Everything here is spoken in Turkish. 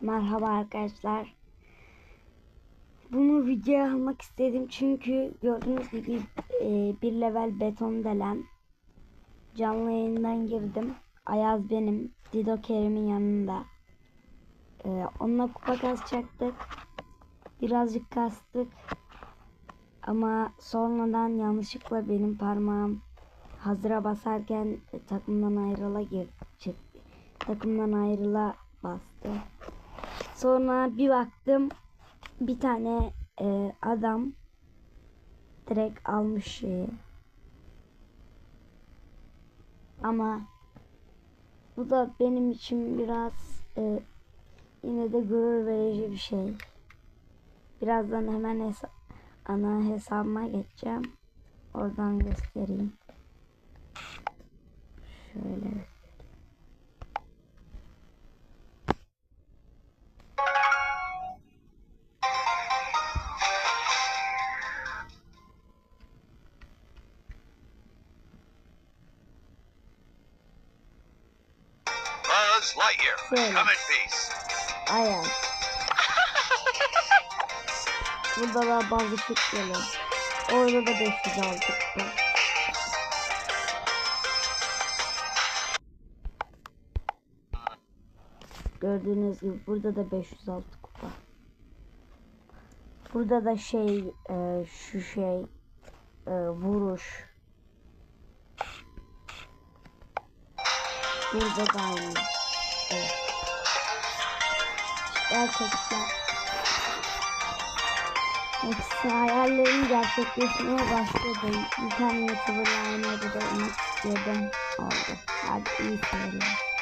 Merhaba arkadaşlar. Bunu videoya almak istedim çünkü gördüğünüz gibi e, bir level beton delen canlı yayından girdim. Ayaz benim. Dido Kerim'in yanında. E, onunla kupa kasacaktık. Birazcık kastık. Ama sonradan yanlışlıkla benim parmağım hazıra basarken e, takımdan ayrıla gir çıktı. Takımdan ayrıla bastı. Sonra bir baktım bir tane e, adam direkt almış şeyi. Ama bu da benim için biraz e, yine de gurur verici bir şey. Birazdan hemen hesa ana hesabıma geçeceğim. Oradan göstereyim. Şöyle. Lightyear, Şöyle. come in peace. Aynen. Burada da bazı geliyor. Orada da 500 aldık. Gördüğünüz gibi burada da 506 kupa. Burada da şey e, şu şey e, vuruş. Burada da aynı. Evet. Gerçekten. Hepsi hayallerim gerçekleşmeye başladı. Bir tane YouTuber'la aynı odada istiyordum. Oldu. Hadi iyi seyirler.